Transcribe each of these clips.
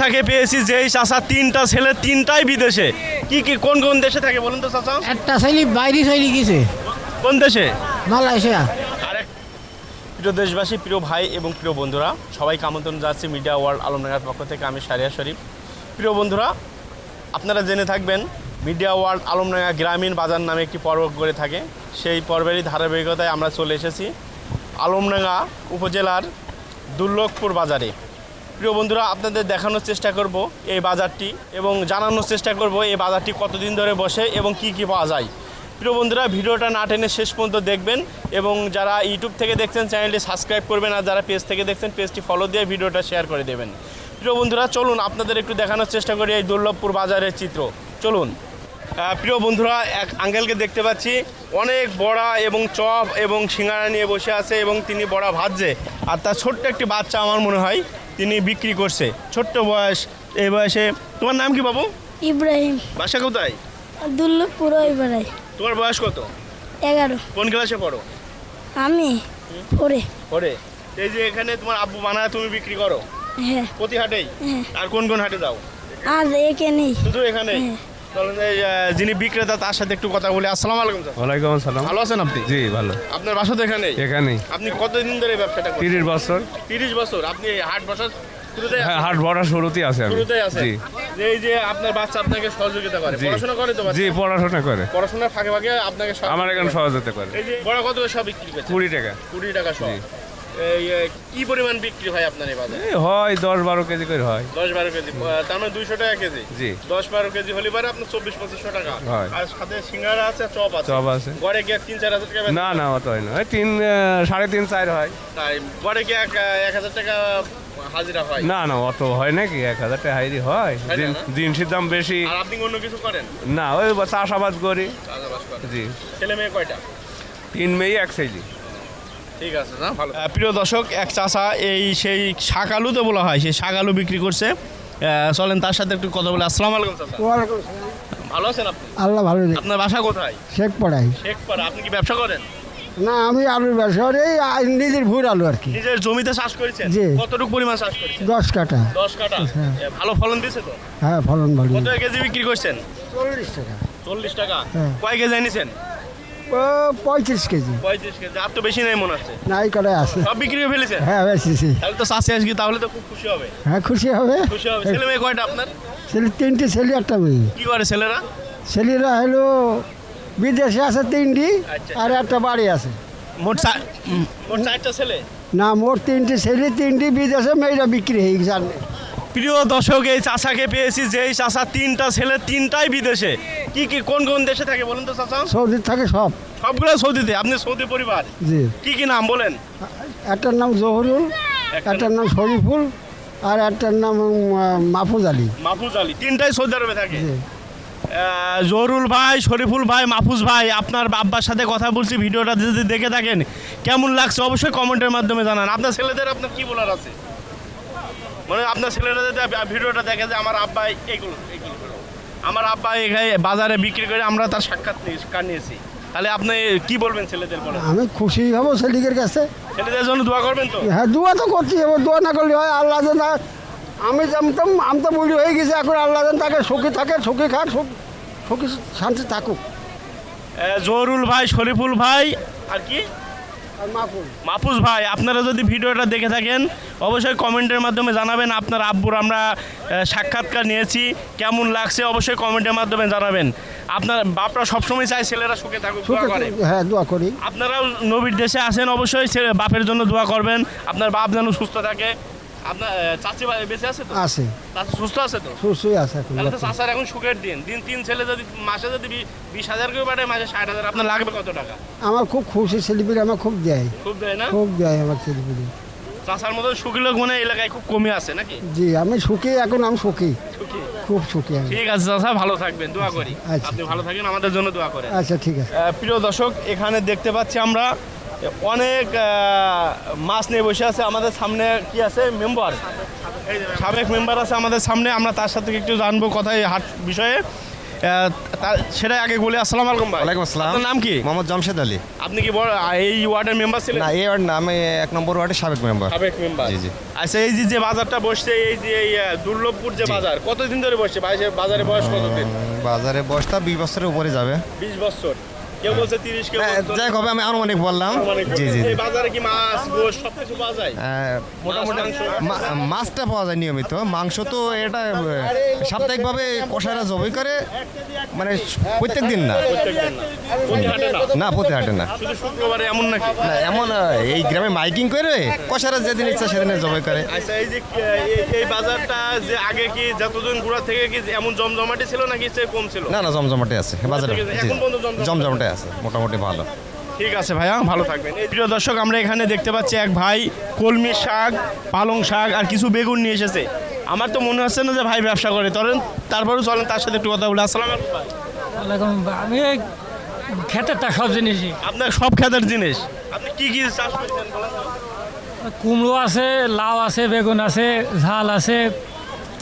চাচাকে পেয়েছি যেই চাচা তিনটা ছেলে তিনটাই বিদেশে। কি কি কোন কোন দেশে থাকে বলুন তো চাচা? একটা শৈলী বাইরে শৈলী গেছে। কোন দেশে? মালয়েশিয়া। প্রিয় দেশবাসী প্রিয় ভাই এবং প্রিয় বন্ধুরা সবাইকে আমন্ত্রণ যাচ্ছি মিডিয়া ওয়ার্ল্ড আলমডাঙ্গার পক্ষ থেকে আমি সারিয়া শরীফ। প্রিয় বন্ধুরা আপনারা জেনে থাকবেন মিডিয়া ওয়ার্ল্ড আলমডাঙ্গা গ্রামীণ বাজার নামে একটি পর্ব করে থাকে। সেই পর্বেরই ধারাবাহিকতায় আমরা চলে এসেছি আলমডাঙ্গা উপজেলার দুর্লভপুর বাজারে। প্রিয় বন্ধুরা, আপনাদের দেখানোর চেষ্টা করব এই বাজারটি এবং জানানোর চেষ্টা করব এই বাজারটি কতদিন ধরে বসে এবং কি কি পাওয়া যায়। প্রিয় বন্ধুরা, ভিডিওটা না টেনে শেষ পর্যন্ত দেখবেন এবং যারা ইউটিউব থেকে দেখছেন, চ্যানেলটি সাবস্ক্রাইব করবেন আর যারা পেজ থেকে দেখছেন, পেজটি ফলো দিয়ে ভিডিওটা শেয়ার করে দেবেন। প্রিয় বন্ধুরা, চলুন আপনাদের একটু দেখানোর চেষ্টা করি এই দুর্লভপুর বাজারের চিত্র। চলুন। প্রিয় বন্ধুরা, এক আঙ্কেলকে দেখতে পাচ্ছি। অনেক বড়া এবং চপ এবং সিঙ্গারা নিয়ে বসে আছে এবং তিনি বড়া ভাজছে। আর তার ছোট্ট একটি বাচ্চা আমার মনে হয়। তিনি বিক্রি করছে। ছোট্ট বয়স এই বয়সে তোমার নাম কি বাবু? ইব্রাহিম। বাসা কোথায়? দুল্লপুর ইব্রাহিম তোমার বয়স কত? এগারো। কোন ক্লাসে পড়ো? আমি পড়ে পড়ে এই যে এখানে তোমার আব্বু বানায় তুমি বিক্রি করো? হ্যাঁ। প্রতি হাটেই? হ্যাঁ। আর কোন কোন হাটে যাও আর এখানেই। নেই শুধু এখানে যিনি বিক্রেতা তার সাথে একটু কথা বলি। আসসালামু আলাইকুম স্যার। ওয়ালাইকুম আসসালাম। ভালো আছেন আপনি? জি ভালো। আপনার বাসা তো এখানেই? এখানেই। আপনি কতদিন ধরে এই ব্যবসাটা করছেন? তিরিশ বছর। তিরিশ বছর। আপনি হাট হ্যাঁ হাট ভরা শুরুতেই আছে শুরুতেই আছে জি। যে এই যে আপনার বাচ্চা আপনাকে সহযোগিতা করে। পড়াশোনা করে তো জি পড়াশোনা করে। পড়াশোনার ফাঁকে ফাঁকে আপনাকে আমার এখানে সহযোগিতা করে। এই যে বড় কত সব বিক্রি করছে কুড়ি টাকা। কুড়ি টাকা সব কি পরিমাণ বিক্রি হয় আপনার এই বাজারে? হয় দশ বারো কেজি করে হয়। দশ বারো কেজি তার মানে দুইশো টাকা কেজি? জি। দশ বারো কেজি হলে পারে আপনার চব্বিশ পঁচিশশো টাকা। হয়। আর সাথে সিঙ্গারা আছে চপ আছে। চপ আছে। গড়ে গিয়ে তিন চার হাজার টাকা না না অত হয় না। তিন সাড়ে তিন চার হয়। তাই গড়ে গিয়ে এক হাজার টাকা হাজিরা হয়? না না অত হয় নাকি? এক হাজার টাকা হাইরি হয়? জিনিসের দাম বেশি। আর আপনি অন্য কিছু করেন? না ওই চাষাবাদ করি। চাষাবাস করেন। জি। ছেলে মেয়ে কয়টা? তিন মেয়ে এক সাইজি ঠিক আছে না? ভালো প্রিয় দর্শক এক চাষা এই সেই শাক আলু তো বলা হয় সেই শাক আলু বিক্রি করছে। চলেন তার সাথে একটু কথা বলে। আসসালামু আলাইকুম চাচা। ভালো আছেন আপনি? আল্লাহ ভালো আপনার বাসা কোথায়? শেখ পড়াই শেখপাড়া। আপনি কি ব্যবসা করেন? না আমি আলুর ব্যবসা করি, এই নিজের ভুর আলু আর কি। নিজের জমিতে চাষ করেছেন? জি। কতটুকু পরিমাণ চাষ করেছেন? দশ কাটা দশ কাটা হ্যাঁ। ভালো ফলন দিছে তো? হ্যাঁ ফলন ভালো। কত কেজি বিক্রি করছেন? চল্লিশ টাকা। চল্লিশ টাকা। হ্যাঁ। কয় কেজি এনেছেন? পঁয়ত্রিশ কেজি। পঁয়ত্রিশ কেজি আর তো বেশি নেই মনে হচ্ছে? নাই করে আছে। সব বিক্রি করে ফেলেছেন হ্যাঁ বেশি তাহলে তো চাষে আসবি তাহলে তো খুব খুশি হবে। হ্যাঁ খুশি হবে। খুশি হবে। ছেলে মেয়ে কয়টা আপনার? ছেলে তিনটি ছেলে একটা মেয়ে। কি করে ছেলেরা? ছেলেরা হলো বিদেশে আছে তিনটি আচ্ছা। আর একটা বাড়ি আছে। মোট মোট চারটা ছেলে? না মোট তিনটি ছেলে তিনটি বিদেশে মেয়েরা বিক্রি হয়ে গেছে। প্রিয় দর্শক এই চাচাকে পেয়েছি যে এই চাচা তিনটা ছেলে তিনটাই বিদেশে। কি কি কোন কোন দেশে থাকে বলুন তো চাচা? সৌদির থাকে সব। সবগুলো সৌদিতে? আপনি সৌদি পরিবার? জি। কি কি নাম বলেন? একটার নাম জহরুল একটার নাম শরীফুল আর একটার নাম মাহফুজ আলী। মাহফুজ আলী তিনটাই সৌদি আরবে থাকে? জি। জহরুল ভাই শরীফুল ভাই মাহফুজ ভাই আপনার আব্বার সাথে কথা বলছি ভিডিওটা যদি দেখে থাকেন কেমন লাগছে অবশ্যই কমেন্টের মাধ্যমে জানান। আপনার ছেলেদের আপনার কি বলার আছে? মানে আপনার ছেলেরা যদি ভিডিওটা দেখে যে আমার আব্বা এইগুলো আমার আব্বা এখানে বাজারে বিক্রি করে আমরা তার সাক্ষাৎ কার নিয়েছি। তাহলে আপনি কি বলবেন ছেলেদের বলেন আমি খুশি হব সেলিকের কাছে। ছেলেদের জন্য দোয়া করবেন তো? হ্যাঁ দোয়া তো করছি এবার দোয়া না করলে হয় আল্লাহ যেন আমি যেমন আমি তো বুড়ি হয়ে গেছি এখন আল্লাহ যেন তাকে সুখী থাকে সুখী খাক সুখ- শান্তি থাকুক। জহরুল ভাই শরীফুল ভাই আর কি? মাহফুজ। ভাই আপনারা যদি ভিডিওটা দেখে থাকেন অবশ্যই কমেন্টের মাধ্যমে জানাবেন আপনার আব্বুর আমরা সাক্ষাৎকার নিয়েছি কেমন লাগছে অবশ্যই কমেন্টের মাধ্যমে জানাবেন। আপনার বাপরা সবসময় চায় ছেলেরা সুখে থাকুক দোয়া করে। হ্যাঁ দোয়া করি। আপনারাও নবীর দেশে আসেন অবশ্যই বাপের জন্য দোয়া করবেন। আপনার বাপ যেন সুস্থ থাকে। আপনার আহ, চাচি বেঁচে আছে তো? আছে। চাচি সুস্থ আছে তো? সুস্থই আছে এখন তাহলে তো চাচার এখন সুখের দিন। দিন তিন ছেলে যদি মাসে যদি বিশ হাজার করে পাঠায় মাসে ষাট হাজার আপনার লাগবে কত টাকা? আমার খুব খুশি ছেলেপিলে আমার খুব দেয়। খুব দেয় না? খুব দেয় আমার ছেলেপিলে চাচার মতো সুখী লোক মানে এলাকায় খুব কমে আছে নাকি? জি আমি সুখী এখন আমি সুখী। খুব সুখী আমি। ঠিক আছে চাচা ভালো থাকবেন দোয়া করি। আচ্ছা। আপনি ভালো থাকেন আমাদের জন্য দোয়া করেন। আচ্ছা ঠিক আছে। প্রিয় দর্শক এখানে দেখতে পাচ্ছি আমরা অনেক মাছ নিয়ে বসে আছে। আমাদের সামনে কি আছে? মেম্বার। সাবেক মেম্বার আছে আমাদের সামনে। আমরা তার সাথে একটু জানব কথা এই হাট বিষয়ে। সেটাই আগে বলি। আসসালামু আলাইকুম ভাই। ওয়ালাইকুম আসসালাম। নাম কি? মোহাম্মদ জামশেদ আলী। আপনি কি এই ওয়ার্ডের মেম্বার ছিলেন? না এই ওয়ার্ড না আমি এক নম্বর ওয়ার্ডের সাবেক মেম্বার। সাবেক মেম্বার। জি, জি। আচ্ছা এই যে বাজারটা বসছে এই যে এই দুর্লভপুর যে বাজার কতদিন ধরে বসছে? বাজারে বয়স কতদিন? বাজারে বয়সটা বিশ বছরের উপরে যাবে। বিশ বছর। কেউ বলছে তিরিশ কেউ হ্যাঁ, যাই হবে আমি আনুমানিক বললাম। জি জি জি। এই বাজারে কি মাছ গোশ সবকিছু পাওয়া যায়? মোটামুটি মাছটা পাওয়া যায় নিয়মিত। মাংস তো এটা সাপ্তাহিকভাবে কষায়রা জবই করে মানে প্রত্যেক দিন না। না। প্রতি হাটে না? শুক্রবারে এমন নাকি? না এমন এই গ্রামে মাইকিং করে কষায়রা যেদিন ইচ্ছা সেদিনে জবাই করে। আচ্ছা এই যে এই- এই বাজারটা যে আগে কি যতদিন ঘোরা থেকে কি এমন জমজমাটি ছিল নাকি সে কম ছিল? না না জমজমাটে আছে বাজারে। জি, এখন পর্যন্ত জমজমাটে আছে মোটামুটি ভালো। ঠিক আছে ভাইয়া ভালো থাকবেন। এই প্রিয় দর্শক আমরা এখানে দেখতে পাচ্ছি এক ভাই কলমি শাক পালং শাক আর কিছু বেগুন নিয়ে এসেছে। আমার তো মনে হচ্ছে না যে ভাই ব্যবসা করে। তরেন তারপরেও চলেন তার সাথে একটু কথা বলে। আসসালাম আলাইকুম আমি ক্ষেতেরটা সব জিনিসই। আপনার সব খেতের জিনিস? আপনি কি কি চাষ করেছেন কুমড়ো আছে লাউ আছে বেগুন আছে ঝাল আছে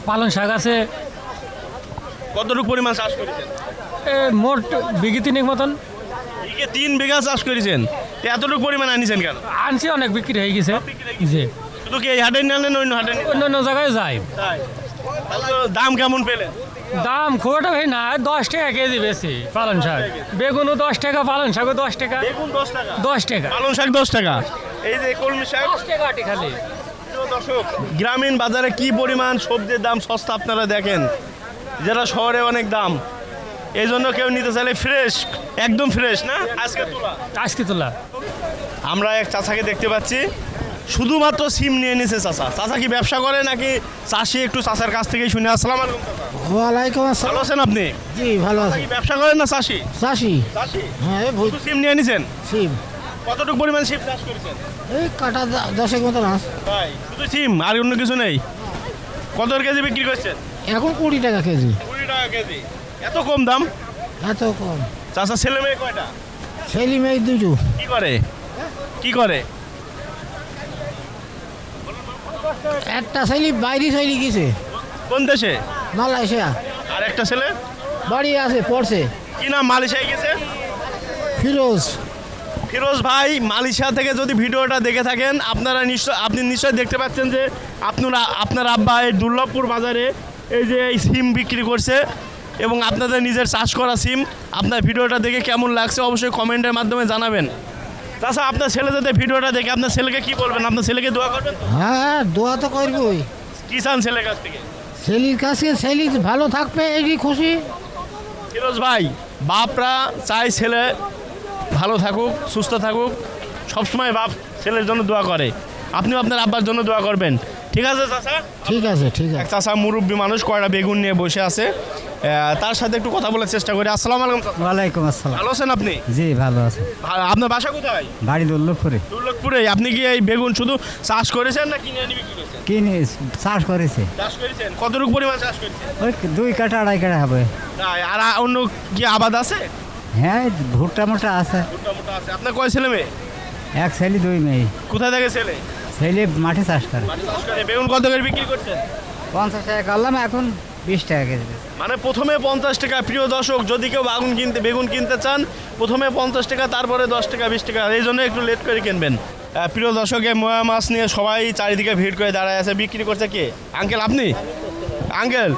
পালং শাক আছে। কতটুকু পরিমাণ চাষ করেছেন? মোট বিঘি তিনেক মতন। বিঘে তিন বিঘা চাষ করেছেন। তো এতটুকু পরিমাণ আনিছেন কেন? আনছি অনেক বিক্রি হয়ে গেছে। জি। শুধু কি এই হাটে অন্য হাটে অন্য অন্য জায়গায় যাই তাই। দাম কেমন পেলেন? দাম খুব একটা বেশি না দশ টাকা কেজি বেশি পালং শাক। বেগুনও দশ টাকা পালং শাকও দশ টাকা। বেগুন দশ টাকা। দশ টাকা। পালং শাক দশ টাকা। এই যে কলমি শাক। দশ টাকা আটি খালি। দর্শক গ্রামীণ বাজারে কি পরিমাণ সবজির দাম সস্তা আপনারা দেখেন? যেটা শহরে অনেক দাম। এই জন্য কেউ নিতে চাইলে ফ্রেশ একদম ফ্রেশ না? আজকে তোলা। আজকে তোলা। আমরা এক চাচাকে দেখতে পাচ্ছি। শুধুমাত্র সিম নিয়ে নিছে চাচা। চাচা কি ব্যবসা করে নাকি চাষি একটু চাচার কাছ থেকে শুনে? আসসালাম আলাইকুম। ওয়ালাইকুম আসসালাম। ভালো আছেন আপনি? জি ভালো চাচা আছি। ব্যবসা করেন না চাষি? চাষি। চাষি? হ্যাঁ সিম নিয়ে নিছেন? সিম। কতটুকু পরিমাণ সিম চাষ করেছেন? এই কাটা দশেক আস তাই শুধু সিম আর অন্য কিছু নেই? কত কেজি বিক্রি করছেন? এখন কুড়ি টাকা কেজি। কুড়ি টাকা কেজি। এত কম দাম? এত কম। চাচা ছেলে মেয়ে কয়টা? ছেলে মেয়ে দুটো। কি করে? কি করে? একটা ছেলে বাইরে ছেলে গেছে। কোন দেশে? মালয়েশিয়া। আর একটা ছেলে? বাড়ি আছে পড়ছে। কি নাম মালয়েশিয়ায় গেছে? ফিরোজ। ফিরোজ ভাই মালয়েশিয়া থেকে যদি ভিডিওটা দেখে থাকেন আপনারা নিশ্চয় আপনি নিশ্চয় দেখতে পাচ্ছেন যে আপনারা আপনার আব্বা এই দুর্লভপুর বাজারে এই যে এই সিম বিক্রি করছে। এবং আপনাদের নিজের চাষ করা সিম আপনার ভিডিওটা দেখে কেমন লাগছে অবশ্যই কমেন্টের মাধ্যমে জানাবেন। তাছাড়া আপনার ছেলে যাতে ভিডিওটা দেখে আপনার ছেলেকে কি বলবেন? আপনার ছেলেকে দোয়া করবেন হ্যাঁ দোয়া তো করবই। কি চান ছেলের কাছ থেকে। ছেলির কাছে ছেলি ভালো থাকবে এই খুশি। ফিরোজ ভাই বাপরা চাই ছেলে ভালো থাকুক সুস্থ থাকুক। সবসময় বাপ ছেলের জন্য দোয়া করে। আপনিও আপনার আব্বার জন্য দোয়া করবেন। ঠিক আছে চাচা? ঠিক আছে ঠিক আছে। চাচা মুরব্বী মানুষ কয়টা বেগুন নিয়ে বসে আছে। তার সাথে একটু কথা বলার চেষ্টা করি। আসসালামু আলাইকুম ওয়ালাইকুম আসসালাম। ভালো আছেন আপনি? জি ভালো আছে। ভা- আপনার বাসা কোথায়? বাড়ি দুর্লভপুরে দুর্লভপুরে আপনি কি এই বেগুন শুধু চাষ করেছেন না কিনে এনে বিক্রি করেছেন? কিনে চাষ করেছে। চাষ করেছেন? কতটুকু পরিমাণ চাষ করেছেন? ওই দুই কাটা আড়াই কাটা হবে। আর অন্য কি আবাদ আছে? হ্যাঁ ভুট্টা মোটা আছে। মোটা মোটা আছে। আপনার কয় ছেলে মেয়ে? এক ছেলে দুই মেয়ে। কোথায় থেকে ছেলে? ছেলে মাঠে চাষ করে। বেগুন কত করে বিক্রি করছেন? পঞ্চাশ টাকা করলাম এখন বিশ টাকা কেজি মানে প্রথমে পঞ্চাশ টাকা প্রিয় দর্শক যদি কেউ বাগুন কিনতে বেগুন কিনতে চান প্রথমে পঞ্চাশ টাকা তারপরে দশ টাকা বিশ টাকা এই জন্য একটু লেট করে কিনবেন। প্রিয় দর্শক ময়া মাছ নিয়ে সবাই চারিদিকে ভিড় করে দাঁড়ায় আছে। বিক্রি করছে কে? আঙ্কেল আপনি? আঙ্কেল?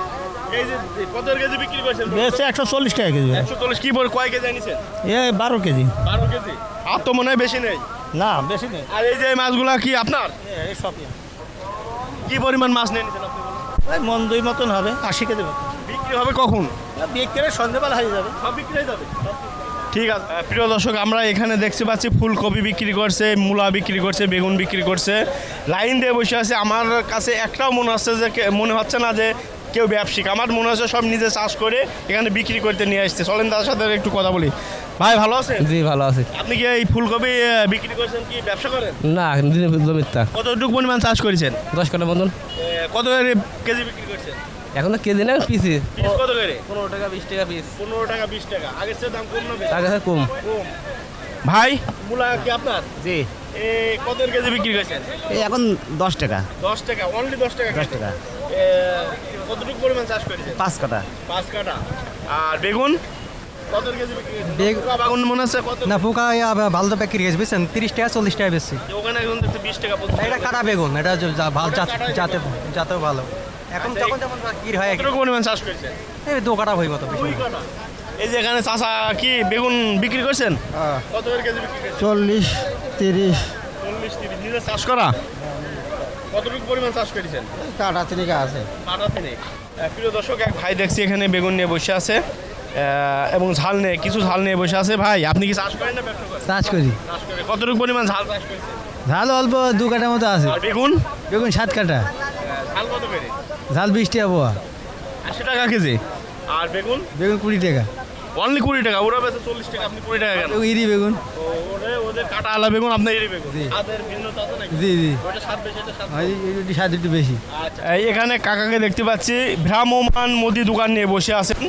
একশো চল্লিশ টাকা কেজি। একশো চল্লিশ কি বল কয় কেজি আনিছেন এ বারো কেজি। বারো কেজি। আর তো মনে হয় বেশি নেই। না বেশি নেই। আর এই যে এই মাছগুলা কি আপনার? কি পরিমাণ মাছ নিয়ে নিছেন আপনি? ওই মন দুই মতন হবে আশি কেজি মতন। বিক্রি হবে কখন? বিক্রি সন্ধ্যেবেলা হয়ে যাবে। সব বিক্রি হয়ে যাবে? ঠিক আছে। প্রিয় দর্শক আমরা এখানে দেখতে পাচ্ছি ফুলকপি বিক্রি করছে মূলা বিক্রি করছে বেগুন বিক্রি করছে। লাইন দিয়ে বসে আছে। আমার কাছে একটাও মনে হচ্ছে যে মনে হচ্ছে না যে কেউ ব্যবসায়িক। আমার মনে হচ্ছে সব নিজে চাষ করে এখানে বিক্রি করতে নিয়ে আসছে। চলেন তার সাথে একটু কথা বলি। ভাই ভালো আছেন? জি ভালো আছে। আপনি কি এই ফুলকপি বিক্রি করছেন কি ব্যবসা করেন? না জমিটা কতটুকু পরিমাণ চাষ করেছেন? দশ কাটা মতন। কত কেজি বিক্রি করছেন? এখন তো কেজি না পিসি পিস কত করে? পনেরো টাকা বিশ টাকা পিস পনেরো টাকা বিশ টাকা। আগের চেয়ে দাম কম না কম। কম। ভাই? মূলা কি আপনার? জি। এ কত কেজি বিক্রি করছেন? এই এখন দশ টাকা। দশ টাকা অনলি দশ টাকা দশ টাকা। কতটুকু পরিমাণ চাষ করেছেন? পাঁচ কাটা পাঁচ কাটা আর বেগুন? বিক্রি মনে না পোকা ভালো তো প্যাকেট গেছে বুঝছেন? তিরিশ টাকা চল্লিশ টাকা বেশি। ওখানে এখন বিশ টাকা পঁচিশ এটা কাটা বেগুন এটা যাতে যাতেও ভালো। এখন আচ্ছা, যখন যেমন হয় কতটুকু পরিমাণ চাষ করেছেন এই দু কাটা হই মতো বেশি এই যে এখানে চাষা কি বেগুন বিক্রি করছেন? কত করে কেজি বিক্রি করছেন? চল্লিশ তিরিশ। চল্লিশ তিরিশ। নিজে চাষ করা? কতটুকু পরিমাণ চাষ করেছেন? কাটা তিরিকা আছে। কাটা প্রিয় দর্শক এক ভাই দেখছি এখানে বেগুন নিয়ে বসে আছে। এবং ঝাল নিয়ে কিছু ঝাল নিয়ে বসে আছে। ভাই আপনি কি চাষ করেন না চাষ করি। কতটুকু পরিমাণ ঝাল চাষ করেছেন? ঝাল অল্প দু কাটার মতো আছে। বেগুন? বেগুন সাত কাটা কত ঝাল বিশ টাকা পোয়া আশি টাকা কেজি। আর বেগুন? বেগুন কুড়ি টাকা। অনলি কুড়ি টাকা ওরা বেঁচে চল্লিশ টাকা আপনি কুড়ি টাকা কেন? ইরি বেগুন। ওদের কাটা আলা বেগুন আপনার এরি বেগুন। তাদের ভিন্নতা আছে নাকি? জি জি। স্বাদ বেশি এটি স্বাদ একটু বেশি। আচ্ছা। এখানে কাকাকে দেখতে পাচ্ছি ভ্রাম্যমান মুদি দোকান নিয়ে বসে আছেন।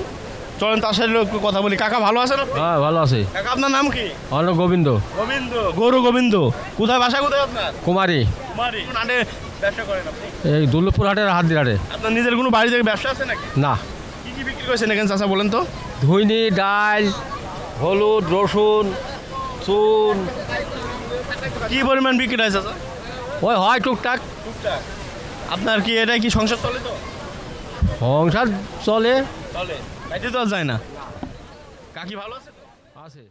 চলেন তার সাথে একটু কথা বলি। কাকা ভালো আছেন? হ্যাঁ ভালো আছে। কাকা আপনার নাম কি? অন্য গোবিন্দ। গোবিন্দ। গৌর গোবিন্দ। কোথায় বাসা কোথায় আপনার? কুমারী। কুমারী। ব্যবসা করেন আপনি? এই দুর্লভপুর হাটের হাত দিলারে আপনার নিজের কোনো বাড়ি থেকে ব্যবসা আছে নাকি? না। কি কি বিক্রি করেছেন এখানে চাচা বলেন তো? ধুইনি ডাল হলুদ রসুন চুন। কি পরিমাণ বিক্রি হয় চাচা? ওই হয় টুকটাক। টুকটাক। আপনার কি এটা কি সংসার চলে তো? সংসার চলে। চলে। বাইরে তো যায় না। কাকি ভালো আছে তো? আছে।